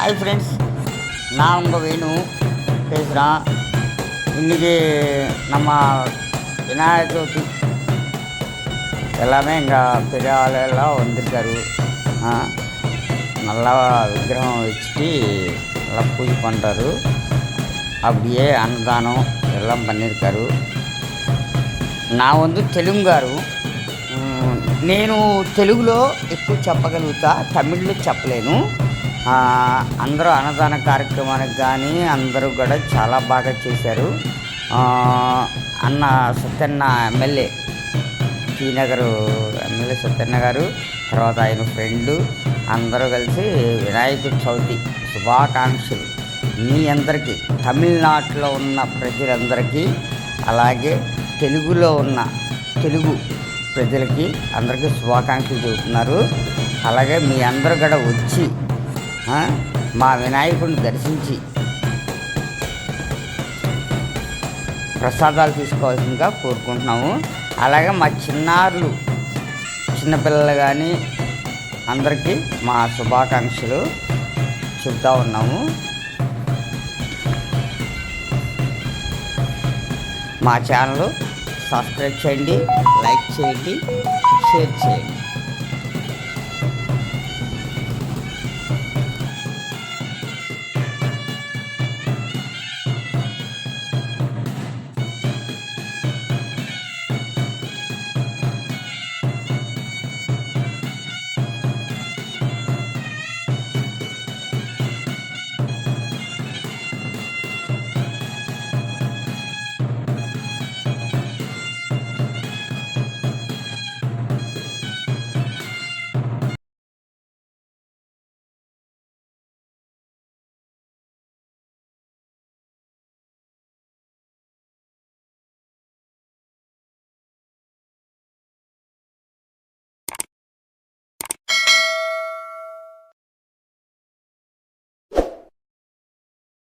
Hi friends நான் உங்கள் வேணு பேசுகிறேன் இன்றைக்கி நம்ம விநாயகர் சதுர்த்தி எல்லாமே எங்கள் பெரிய ஆளெல்லாம் வந்திருக்காரு ஆ, நல்லா விக்கிரகம் வச்சுட்டு நல்லா பூஜை பண்ணுறாரு அப்படியே అన్నదానం எல்லாம் பண்ணியிருக்காரு నా వంతు తెలుగు గారు మ్, నేను తెలుగులో ఎక్కువ చెప్పగలుగుతా తమిళ్లో చెప్పలేను ఆ, అందరూ అన్నదాన కార్యక్రమానికి కానీ అందరూ కూడా చాలా బాగా చేశారు. అన్న సత్యన్న ఎమ్మెల్యే శ్రీనగర్ ఎమ్మెల్యే సత్యన్న గారు తర్వాత ఆయన ఫ్రెండ్ అందరూ కలిసి వినాయక చవితి శుభాకాంక్షలు మీ అందరికీ తమిళనాడులో ఉన్న ప్రజలందరికీ అలాగే తెలుగులో ఉన్న తెలుగు ప్రజలకి అందరికీ శుభాకాంక్షలు చెబుతున్నారు. అలాగే మీ అందరూ కూడా వచ్చి మా వినాయకుడిని దర్శించి ప్రసాదాలు తీసుకోవాల్సిందిగా కోరుకుంటున్నాము. అలాగే మా చిన్నారులు చిన్నపిల్లలు కానీ అందరికీ మా శుభాకాంక్షలు చెబుతూ ఉన్నాము. మా ఛానల్ సబ్స్క్రైబ్ చేయండి లైక్ చేయండి షేర్ చేయండి.